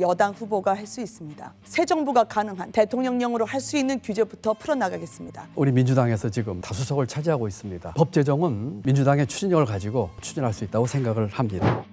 여당 후보가 할 수 있습니다. 새 정부가 가능한 대통령령으로 할 수 있는 규제부터 풀어나가겠습니다. 우리 민주당에서 지금 다수석을 차지하고 있습니다. 법 제정은 민주당의 추진력을 가지고 추진할 수 있다고 생각을 합니다.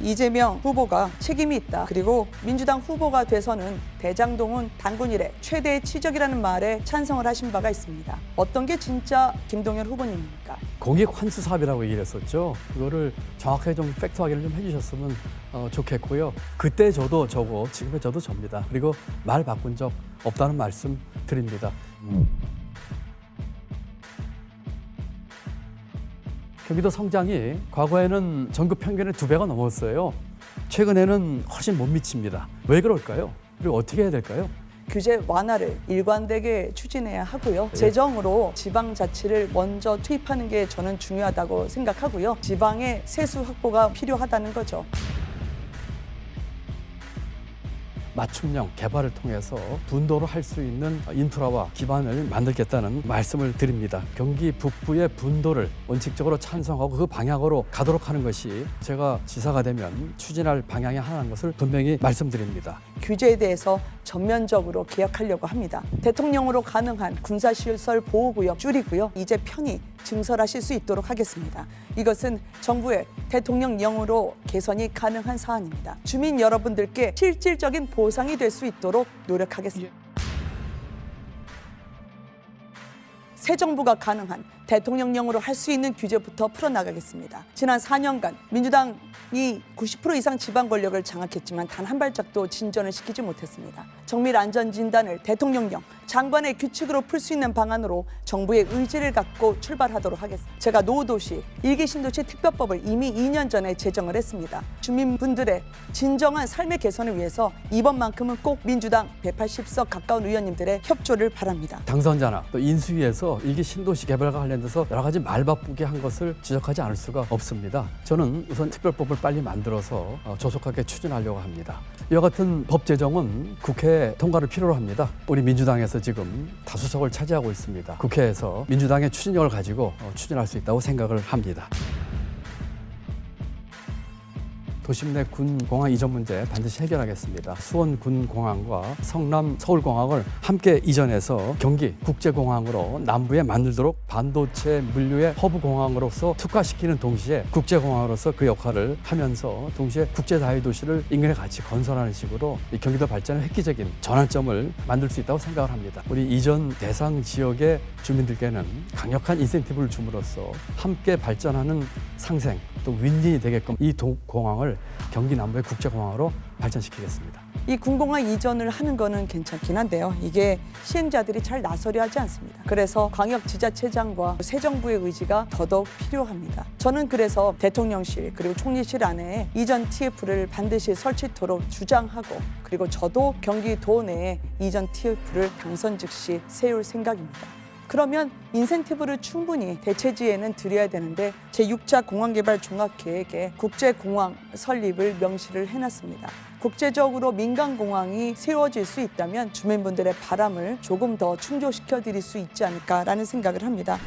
이재명 후보가 책임이 있다. 그리고 민주당 후보가 돼서는 대장동은 단군 이래 최대의 치적이라는 말에 찬성을 하신 바가 있습니다. 어떤 게 진짜 김동연 후보님입니까? 공익 환수 사업이라고 얘기를 했었죠. 그거를 정확하게 좀 팩트 확인을 좀 해주셨으면 어, 좋겠고요. 그때 저도 저고 지금의 저도 접니다. 그리고 말 바꾼 적 없다는 말씀 드립니다. 경기도 성장이 과거에는 전국 평균의 두 배가 넘었어요. 최근에는 훨씬 못 미칩니다. 왜 그럴까요? 그리고 어떻게 해야 될까요? 규제 완화를 일관되게 추진해야 하고요. 재정으로 지방 자치를 먼저 투입하는 게 저는 중요하다고 생각하고요. 지방의 세수 확보가 필요하다는 거죠. 맞춤형 개발을 통해서 분도로 할 수 있는 인프라와 기반을 만들겠다는 말씀을 드립니다. 경기 북부의 분도를 원칙적으로 찬성하고 그 방향으로 가도록 하는 것이 제가 지사가 되면 추진할 방향이 하나인 것을 분명히 말씀드립니다. 규제에 대해서 전면적으로 개혁하려고 합니다. 대통령으로 가능한 군사시설 보호구역 줄이고요. 이제 편히 증설하실 수 있도록 하겠습니다. 이것은 정부의 대통령령으로 개선이 가능한 사안입니다. 주민 여러분들께 실질적인 보상이 될 수 있도록 노력하겠습니다. 새 정부가 가능한 대통령령으로 할 수 있는 규제부터 풀어나가겠습니다. 지난 4년간 민주당이 90% 이상 지방 권력을 장악했지만 단 한 발짝도 진전을 시키지 못했습니다. 정밀 안전 진단을 대통령령, 장관의 규칙으로 풀 수 있는 방안으로 정부의 의지를 갖고 출발하도록 하겠습니다. 제가 노도시, 일기 신도시 특별법을 이미 2년 전에 제정을 했습니다. 주민분들의 진정한 삶의 개선을 위해서 이번만큼은 꼭 민주당 180석 가까운 의원님들의 협조를 바랍니다. 당선자나 또 인수위에서 일기 신도시 개발과 관련 돼서 여러 가지 말바꾸게 한 것을 지적하지 않을 수가 없습니다. 저는 우선 특별법을 빨리 만들어서 어, 조속하게 추진하려고 합니다. 이와 같은 법 제정은 국회 통과를 필요로 합니다. 우리 민주당에서 지금 다수석을 차지하고 있습니다. 국회에서 민주당의 추진력을 가지고 어, 추진할 수 있다고 생각을 합니다. 도심 내 군 공항 이전 문제 반드시 해결하겠습니다. 수원 군 공항과 성남 서울 공항을 함께 이전해서 경기 국제 공항으로 남부에 만들도록 반도체 물류의 허브 공항으로서 특화시키는 동시에 국제 공항으로서 그 역할을 하면서 동시에 국제 다유 도시를 인근에 같이 건설하는 식으로 이 경기도 발전의 획기적인 전환점을 만들 수 있다고 생각을 합니다. 우리 이전 대상 지역의 주민들께는 강력한 인센티브를 줌으로써 함께 발전하는 상생 또 윈윈이 되게끔 이 도- 공항을 경기 남부의 국제공항으로 발전시키겠습니다. 이 군공항 이전을 하는 거는 괜찮긴 한데요. 이게 시행자들이 잘 나서려 하지 않습니다. 그래서 광역 지자체장과 새 정부의 의지가 더더욱 필요합니다. 저는 그래서 대통령실 그리고 총리실 안에 이전 TF를 반드시 설치토록 주장하고 그리고 저도 경기도 내에 이전 TF를 당선 즉시 세울 생각입니다. 그러면 인센티브를 충분히 대체지에는 드려야 되는데 제6차 공항개발 종합계획에 국제공항 설립을 명시를 해놨습니다. 국제적으로 민간공항이 세워질 수 있다면 주민분들의 바람을 조금 더 충족시켜 드릴 수 있지 않을까라는 생각을 합니다.